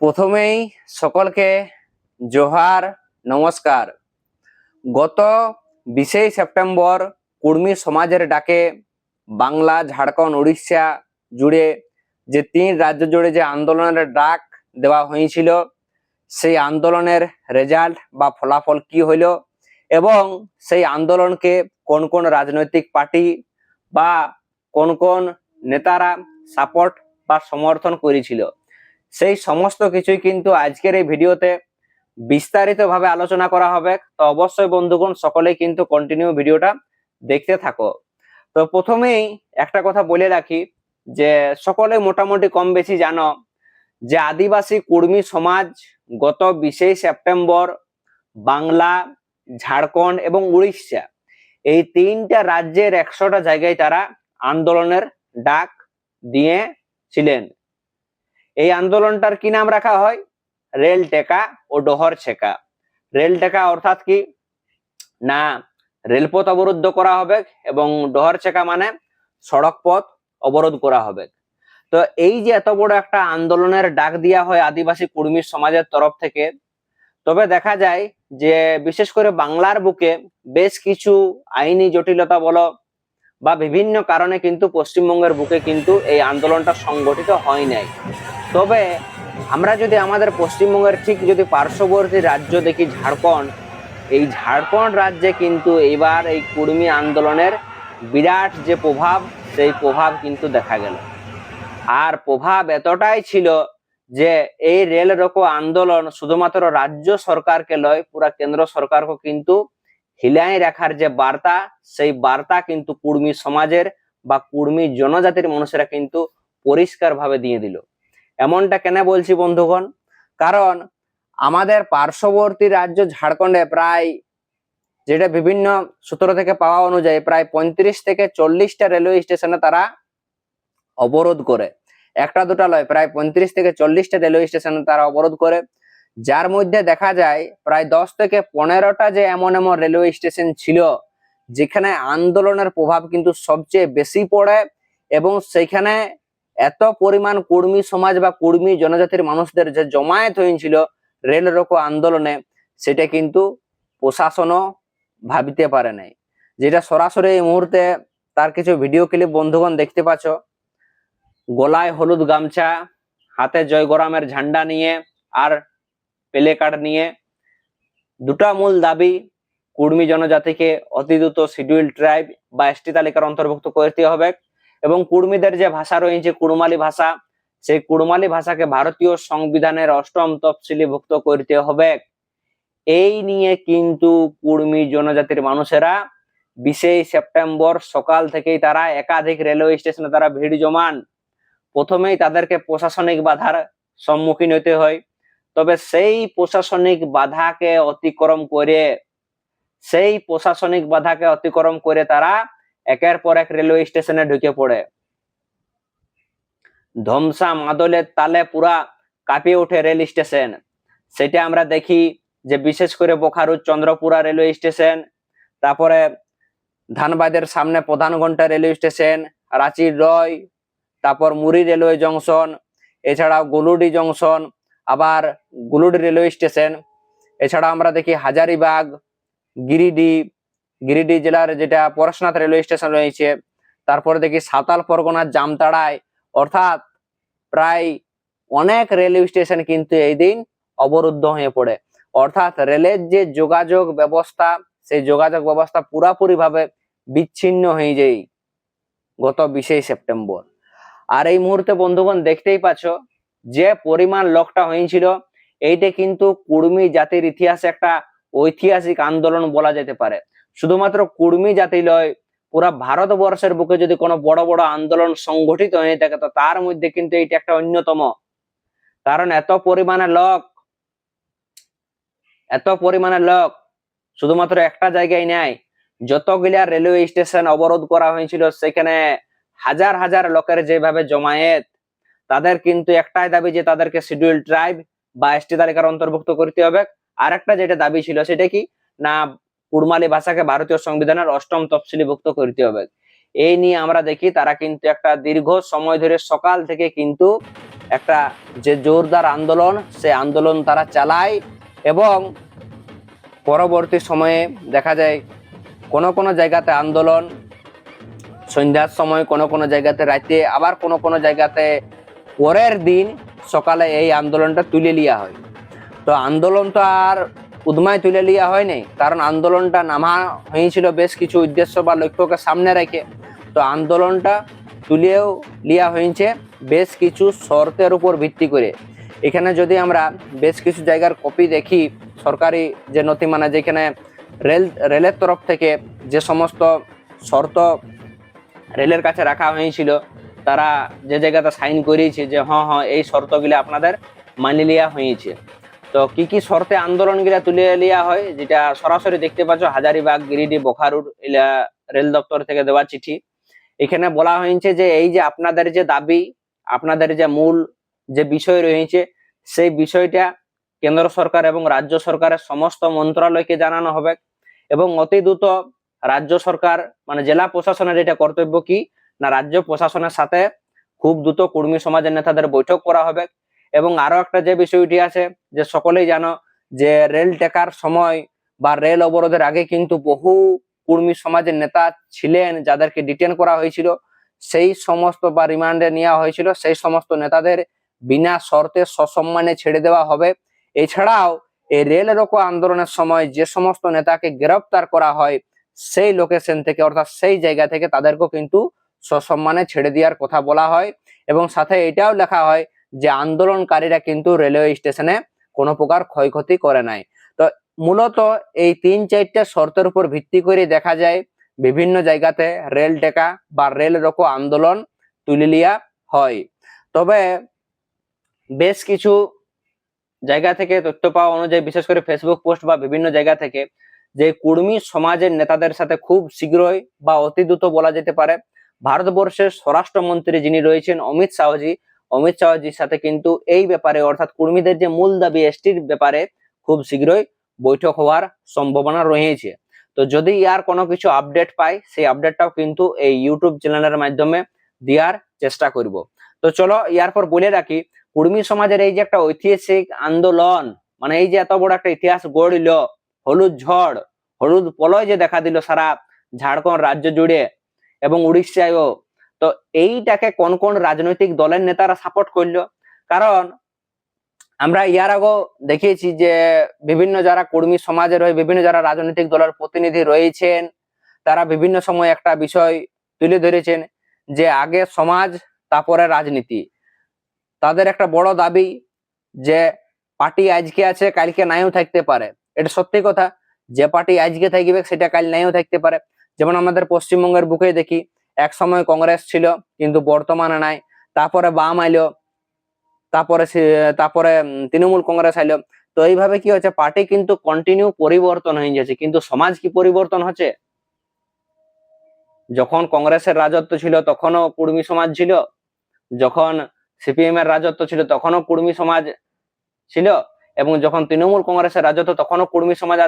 প্রথমেই সকলকে জোহার, নমস্কার। গত বিশেই সেপ্টেম্বর কুর্মী সমাজের ডাকে বাংলা, ঝাড়খণ্ড, উড়িষ্যা জুড়ে যে তিন রাজ্য জুড়ে যে আন্দোলনের ডাক দেওয়া হয়েছিল, সেই আন্দোলনের রেজাল্ট বা ফলাফল কি হইল এবং সেই আন্দোলনকে কোন কোন রাজনৈতিক পার্টি বা কোন কোন নেতারা সাপোর্ট বা সমর্থন করেছিল? সেই সমস্ত কিছুই কিন্তু আজকের এই ভিডিওতে বিস্তারিত ভাবে আলোচনা করা হবে। তো অবশ্যই বন্ধুগণ, সকলেই কিন্তু কন্টিনিউ ভিডিওটা দেখতে থাকো। তো প্রথমেই একটা কথা বলে রাখি যে, সকলে মোটামুটি কম বেশি জানো যে, আদিবাসী কুর্মী সমাজ গত বিশে সেপ্টেম্বর বাংলা, ঝাড়খণ্ড এবং উড়িষ্যা এই তিনটা রাজ্যের একশোটা জায়গায় তারা আন্দোলনের ডাক দিয়েছিলেন এই আন্দোলনটার কি নাম রাখা হয়? রেল টেকা ও ডোহর ছেকা। রেল টেকা অর্থাৎ কি? না, রেলপথ অবরুদ্ধ করা হবে এবং ডোহর ছেকা মানে সড়ক পথ অবরোধ করা হবে। তো এই যে এত বড় একটা আন্দোলনের ডাক দেওয়া হয় আদিবাসী কুর্মী সমাজের তরফ থেকে, তবে দেখা যায় যে বিশেষ করে বাংলার বুকে বেশ কিছু আইনি জটিলতা বলো বা বিভিন্ন কারণে কিন্তু পশ্চিমবঙ্গের বুকে কিন্তু এই আন্দোলনটা সংগঠিত হয় নাই। তবে আমরা যদি আমাদের পশ্চিমবঙ্গের ঠিক যদি পার্শ্ববর্তী রাজ্য দেখি ঝাড়খণ্ড, এই ঝাড়খণ্ড রাজ্যে কিন্তু এবার এই কুর্মী আন্দোলনের বিরাট যে প্রভাব, সেই প্রভাব কিন্তু দেখা গেল। আর প্রভাব এতটাই ছিল যে এই রেল রোকো আন্দোলন শুধুমাত্র রাজ্য সরকারকে লয়, পুরা কেন্দ্র সরকারকে কিন্তু হিলাই রাখার যে বার্তা, সেই বার্তা কিন্তু কুর্মী সমাজের বা কুর্মী জনজাতির মানুষেরা কিন্তু পরিষ্কার ভাবে দিয়ে দিল। এমনটা কেন বলছি বন্ধুগণ? কারণ আমাদের পার্শ্ববর্তী রাজ্য ঝাড়খণ্ডে প্রায় যেটা বিভিন্ন সূত্র থেকে পাওয়া অনুযায়ী প্রায় পঁয়ত্রিশ থেকে চল্লিশটা রেলওয়ে স্টেশনে তারা অবরোধ করে। একটা দুটা লয়, প্রায় পঁয়ত্রিশ থেকে চল্লিশটা রেলওয়ে স্টেশনে তারা অবরোধ করে। যার মধ্যে দেখা যায় প্রায় দশ থেকে পনেরোটা যে এমন এমন রেলওয়ে স্টেশন ছিল, যেখানে আন্দোলনের প্রভাব কিন্তু সবচেয়ে বেশি পড়ে এবং সেখানে এত পরিমাণ কর্মী সমাজ বা কর্মী জনজাতির মানুষদের যে জমায়েত হয়েছিল রেল রোকো আন্দোলনে, সেটা কিন্তু প্রশাসনও ভাবিতে পারে নাই। যেটা সরাসরি এই মুহূর্তে তার কিছু ভিডিও ক্লিপ বন্ধুগণ দেখতে পাচ্ছ। গলায় হলুদ গামছা, হাতে জয়গরামের ঝান্ডা নিয়ে আর প্লে কার্ড নিয়ে দুটা মূল দাবি কুর্মী জনজাতিকে অতি দ্রুত শিডিউল ট্রাইব বা এসটি তালিকার অন্তর্ভুক্ত করতে হবে এবং কুর্মীদের যে ভাষা রয়েছে কুড়মালি ভাষা, সেই কুড়মালি ভাষাকে ভারতীয় সংবিধানের অষ্টম তফসিলিভুক্ত করতে হবে। এই নিয়ে কিন্তু কুর্মী জনজাতির মানুষেরা বিশে সেপ্টেম্বর সকাল থেকেই তারা একাধিক রেলওয়ে স্টেশনে তারা ভিড় জমান। প্রথমেই তাদেরকে প্রশাসনিক বাধার সম্মুখীন হতে হয়। তবে সেই প্রশাসনিক বাধাকে অতিক্রম করে, সেই প্রশাসনিক বাধাকে অতিক্রম করে তারা একের পর এক রেলওয়ে স্টেশনে ঢুকে পড়ে। ধমসা মাদলের তালে পুরা কাঁপিয়ে ওঠে রেল স্টেশন সেটা আমরা দেখি যে বিশেষ করে বোখারুর চন্দ্রপুরা রেলওয়ে স্টেশন তারপরে ধানবাদের সামনে প্রধান ঘণ্টা রেলওয়ে স্টেশন রাঁচির রয়, তারপর মুড়ি রেলওয়ে জংশন এছাড়াও গুলুডি জংশন আবার গুলুড রেলওয়ে স্টেশন এছাড়া আমরা দেখি হাজারিবাগ, গিরিডি গিরিডি জেলার যেটা পরশনাথ রেলওয়ে স্টেশন রয়েছে, তারপরে দেখি সাঁওতাল পরগনার জামতাড়ায়, অর্থাৎ প্রায় অনেক রেলওয়ে স্টেশন কিন্তু এই দিন অবরুদ্ধ হয়ে পড়ে। অর্থাৎ রেলের যে যোগাযোগ ব্যবস্থা, সেই যোগাযোগ ব্যবস্থা পুরাপুরি ভাবে বিচ্ছিন্ন হয়ে যায় গত বিশে সেপ্টেম্বর। আর এই মুহূর্তে বন্ধুগণ দেখতেই পাচ্ছ যে পরিমাণ লকটা হয়েছিল এইটা কিন্তু কুর্মী জাতির ইতিহাসে একটা ঐতিহাসিক আন্দোলন বলা যেতে পারে। শুধুমাত্র কুর্মি জাতি লয়, পুরা ভারতবর্ষের বুকে যদি কোনো বড় বড় আন্দোলন সংগঠিত হয়ে থাকে, তো তার মধ্যে কিন্তু এইটা একটা অন্যতম। কারণ এত পরিমাণে লোক, এত পরিমাণে লোক শুধুমাত্র একটা জায়গায় নেয়। যতগুলা রেলওয়ে স্টেশন অবরোধ করা হয়েছিল, সেখানে হাজার হাজার লোকের যেভাবে জমায়েত তাদের কিন্তু একটাই দাবি যে তাদেরকে শিডিউল ট্রাইব বা এসটি তালিকার অন্তর্ভুক্ত করতে হবে। আর একটা যেটা দাবি ছিল সেটা কি? না কুড়মালি ভাষাকে ভারতীয় সংবিধানের অষ্টম তফসিলিভুক্ত করতে হবে। এই নিয়ে আমরা দেখি তারা কিন্তু একটা দীর্ঘ সময় ধরে সকাল থেকে কিন্তু একটা যে জোরদার আন্দোলন, সে আন্দোলন তারা চালায় এবং পরবর্তী সময়ে দেখা যায় কোনো কোনো জায়গাতে আন্দোলন, সন্ধ্যার সময় কোনো কোনো জায়গাতে, রাতে আবার কোনো কোনো জায়গাতে পরের দিন সকালে এই আন্দোলনটা তুলে লিয়া হয়। তো আন্দোলন তো আর উদ্মায় তুলে লিয়া হয়নি কারণ আন্দোলনটা নামা হয়েছিল বেশ কিছু উদ্দেশ্য বা লক্ষ্যকে সামনে রেখে। তো আন্দোলনটা তুলেও লিয়া হয়েছে বেশ কিছু শর্তের উপর ভিত্তি করে। এখানে যদি আমরা বেশ কিছু জায়গার কপি দেখি, সরকারি যে নথি মানে যেখানে রেল, রেলের তরফ থেকে যে সমস্ত শর্ত রেলের কাছে রাখা হয়েছিল তারা যে জায়গাতে সাইন করিয়েছে যে হ্যাঁ হ্যাঁ এই শর্তগুলি আপনাদের মানি লিয়া হয়েছে। তো কি কি শর্তে আন্দোলনগুলা তুলে লিয়া হয়, যেটা সরাসরি দেখতে পাচ্ছ, হাজারিবাগ, গিরিডি, বোখারুর রেল দপ্তর থেকে দেওয়া চিঠি। এখানে বলা হয়েছে যে, এই যে আপনাদের যে দাবি, আপনাদের যে মূল যে বিষয় রয়েছে, সেই বিষয়টা কেন্দ্র সরকার এবং রাজ্য সরকারের সমস্ত মন্ত্রণালয়কে জানানো হবে এবং অতি দ্রুত রাজ্য সরকার মানে জেলা প্রশাসনের এটা কর্তব্য কি না রাজ্য প্রশাসনের সাথে খুব দ্রুত কর্মী সমাজের নেতাদের বৈঠক করা হবে। এবং আরও একটা যে বিষয়টি আছে, যে সকলেই জানো যে রেল টেকার সময় বা রেল অবরোধের আগে কিন্তু বহু কর্মী সমাজের নেতা ছিলেন যাদেরকে ডিটেন করা হয়েছিল। সেই সমস্ত বা রিমান্ডে নেওয়া হয়েছিল। সেই সমস্ত নেতাদের বিনা শর্তে সসম্মানে ছেড়ে দেওয়া হবে। এছাড়াও এই রেল রোকো আন্দোলনের সময় যে সমস্ত নেতাকে গ্রেপ্তার করা হয়, সেই লোকেশন থেকে অর্থাৎ সেই জায়গা থেকে তাদেরকেও কিন্তু সসম্মানে ছেড়ে দেওয়ার কথা বলা হয় এবং সাথে এটাও লেখা হয় যে আন্দোলনকারীরা কিন্তু রেলওয়ে স্টেশনে কোনো প্রকার ক্ষয়ক্ষতি করে নাই। তো মূলত এই তিন চারটা শর্তের উপর ভিত্তি করে দেখা যায় বিভিন্ন জায়গাতে রেল টেকা বা রেল রোকো আন্দোলন তুলে লিয়া হয়। তবে বেশ কিছু জায়গা থেকে তথ্য পাওয়া অনুযায়ী, বিশেষ করে ফেসবুক পোস্ট বা বিভিন্ন জায়গা থেকে, যে কুর্মী সমাজের নেতাদের সাথে খুব শীঘ্রই বা অতি দ্রুত বলা যেতে পারে ভারতবর্ষের স্বরাষ্ট্রমন্ত্রী যিনি রয়েছেন অমিত শাহজি, অমিত শাহজির সাথে কিন্তু এই ব্যাপারে, অর্থাৎ কর্মীদের যে মূল দাবি, এসটির ব্যাপারে খুব শীঘ্রই বৈঠক হওয়ার সম্ভাবনা রয়েছে। তো যদি ইয়ার কোনো কিছু আপডেট পাই, সেই আপডেটটাও কিন্তু এই ইউটিউব চ্যানেলের মাধ্যমে দেওয়ার চেষ্টা করব। তো চলো ইয়ার পর বলে রাখি, কুর্মী সমাজের এই যে একটা ঐতিহাসিক আন্দোলন মানে এই যে এত বড় একটা ইতিহাস গড়িল, হলুদ ঝড়, হলুদ পলয় যে দেখা দিল সারা ঝাড়খণ্ড রাজ্য জুড়ে এবং উড়িষ্যায়ও তো এইটাকে কোন কোন রাজনৈতিক দলের নেতারা সাপোর্ট করল? কারণ আমরা ইয়ার আগেও দেখিয়েছি যে বিভিন্ন যারা কর্মী সমাজের হয়ে বিভিন্ন যারা রাজনৈতিক দলের প্রতিনিধি রয়েছেন, তারা বিভিন্ন সময় একটা বিষয় তুলে ধরেছেন যে আগে সমাজ, তারপরে রাজনীতি। তাদের একটা বড় দাবি যে পার্টি আজকে আছে, কালকে নাইও থাকতে পারে। এটা সত্যি কথা। যে পার্টি আজকে থাকবে, সেটা কাল নাইও থাকতে পারে। যেমন আমাদের পশ্চিমবঙ্গের বুকে দেখি, এক সময় কংগ্রেস ছিল, কিন্তু বর্তমানে নাই। তারপরে বাম আইলো, তারপরে তারপরে তৃণমূল কংগ্রেস আইলো। তো এইভাবে কি হচ্ছে পার্টি কিন্তু কন্টিনিউ পরিবর্তন হয়ে যাচ্ছে কিন্তু সমাজ কি পরিবর্তন হচ্ছে? যখন কংগ্রেসের রাজত্ব ছিল, তখনও কুর্মী সমাজ ছিল। যখন সিপিএম এর রাজত্ব ছিল, তখনও কুর্মী সমাজ ছিল। এবং যখন তৃণমূল কংগ্রেসের রাজত্ব, তখনও কুর্মী সমাজ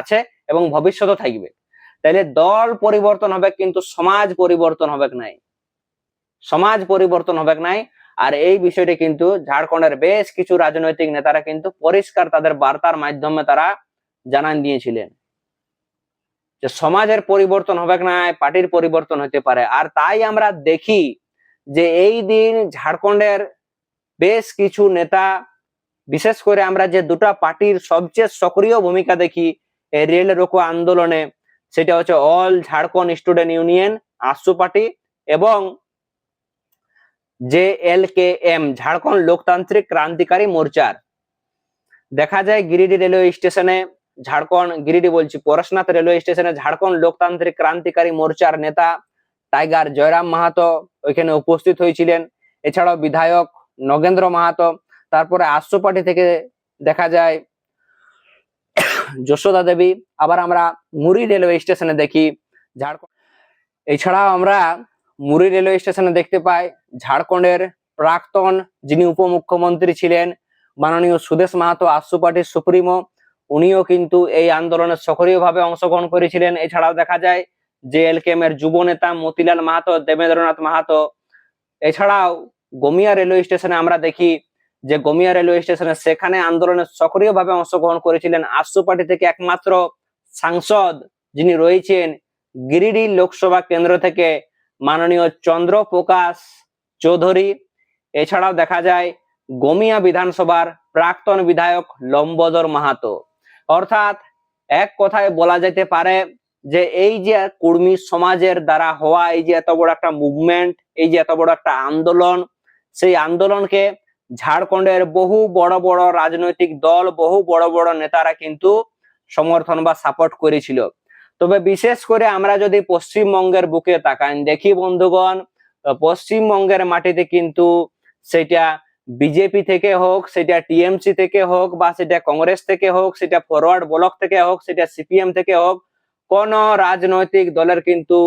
আছে এবং ভবিষ্যতে থাকবে। তাইলে দল পরিবর্তন হবে কিন্তু সমাজ পরিবর্তন হবে নাই। সমাজ পরিবর্তন হবে নাই। আর এই বিষয়টি কিন্তু ঝাড়খণ্ডের বেশ কিছু রাজনৈতিক নেতারা কিন্তু পরিষ্কার তাদের বার্তার মাধ্যমে তারা জানান দিয়েছিলেন যে সমাজের পরিবর্তন হবে নাই, পার্টির পরিবর্তন হতে পারে। আর তাই আমরা দেখি যে এই দিন ঝাড়খণ্ডের বেশ কিছু নেতা, বিশেষ করে আমরা যে দুটা পার্টির সবচেয়ে সক্রিয় ভূমিকা দেখি রেল রোকো আন্দোলনে সেটা হচ্ছে all Jharkhand student union AJSU party এবং J L K M, Jharkhand Loktantrik Krantikari মোর্চার। দেখা যায় গিরিডি রেলওয়ে স্টেশনে, ঝাড়খণ্ড, গিরিডি বলছি, পরশনাথ রেলওয়ে স্টেশনে ঝাড়খণ্ড লোকতান্ত্রিক ক্রান্তিকারী মোর্চার নেতা টাইগার জয়রাম মাহাতো ওইখানে উপস্থিত হয়েছিলেন। এছাড়াও বিধায়ক নগেন্দ্র মাহাতো, তারপরে আশ্রু পার্টি থেকে দেখা যায় যশোদা দেবী, আবার আমরা মুড়ি রেলওয়ে স্টেশনে দেখি ঝাড়খণ্ড। এছাড়াও আমরা মুড়ি রেলওয়ে স্টেশনে দেখতে পাই ঝাড়খণ্ডের প্রাক্তন যিনি উপমুখ্যমন্ত্রী ছিলেন, মাননীয় সুদেশ মাহাতো আশু পার্টির সুপ্রিমো, উনিও কিন্তু এই আন্দোলনে সক্রিয়ভাবে অংশগ্রহণ করেছিলেন। এছাড়াও দেখা যায় যে এল এর যুব নেতা মতিলাল মাহাতো, দেবেন্দ্রনাথ মাহাতো। এছাড়াও গমিয়া রেলওয়ে স্টেশনে আমরা দেখি যে গমিয়া রেলওয়ে স্টেশনে সেখানে আন্দোলনে সক্রিয়ভাবে অংশগ্রহণ করেছিলেন আশু পার্টি থেকে একমাত্র সাংসদ যিনি রয়েছেন গিরিডি লোকসভা কেন্দ্র থেকে মাননীয় চন্দ্র প্রকাশ চৌধুরী। এছাড়াও দেখা যায় গমিয়া বিধানসভার প্রাক্তন বিধায়ক লম্বদর মাহাতো। অর্থাৎ এক কথায় বলা যেতে পারে যে এই যে কুর্মী সমাজের দ্বারা হওয়া এই যে এত বড় একটা মুভমেন্ট এই যে এত বড় একটা আন্দোলন, সেই আন্দোলনকে ঝাড়খণ্ডের বহু বড় বড় রাজনৈতিক দল, বহু বড় বড় নেতারা কিন্তু সমর্থন বা সাপোর্ট করেছিল। তবে বিশেষ করে আমরা যদি পশ্চিমবঙ্গের বুকে তাকান দেখি বন্ধুগণ পশ্চিমবঙ্গের মাটিতে কিন্তু সেটা বিজেপি থেকে হোক, সেটা টিএমসি থেকে হোক বা সেটা কংগ্রেস থেকে হোক, সেটা ফরওয়ার্ড ব্লক থেকে হোক, সেটা সিপিএম থেকে হোক, কোন রাজনৈতিক দলের কিন্তু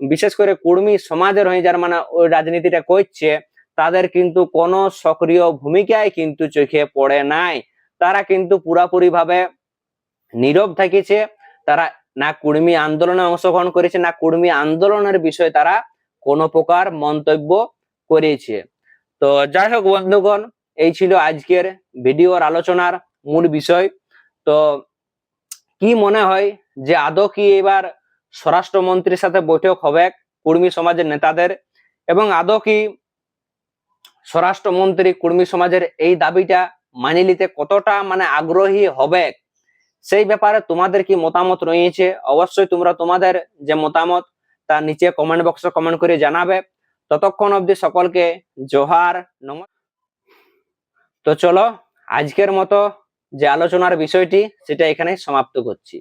বিশেষ করে কুর্মী সমাজের হয়ে যার মানে ওই রাজনীতিটা করছে তাদের কিন্তু কোনো সক্রিয় ভূমিকায় কিন্তু চোখে পড়ে নাই। তারা কিন্তু পুরাপুরি ভাবে নীরব থেকেছে। তারা না কুর্মী আন্দোলনে অংশগ্রহণ করেছে, না কুর্মী আন্দোলনের বিষয়ে তারা কোনো প্রকার মন্তব্য করেছে। তো যাই হোক বন্ধুগণ, এই ছিল আজকের ভিডিওর আলোচনার মূল বিষয়। তো কি মনে হয় যে আদৌ কি এবার স্বরাষ্ট্রমন্ত্রীর সাথে বৈঠক হবে কুর্মী সমাজের নেতাদের? এবং আদৌ কি স্বরাষ্ট্রমন্ত্রী কুর্মী সমাজের এই দাবিটা মানি নিতে কতটা মানে আগ্রহী হবে? সেই ব্যাপারে তোমাদের কি মতামত রয়েছে? অবশ্যই তোমরা তোমাদের যে মতামত, তা নিচে কমেন্ট বক্সে কমেন্ট করে জানাবে। ততক্ষণ অবধি সকলকে জোহার, নম তো চলো, আজকের মতো যে আলোচনার বিষয়টি, সেটা এখানে সমাপ্ত করছি।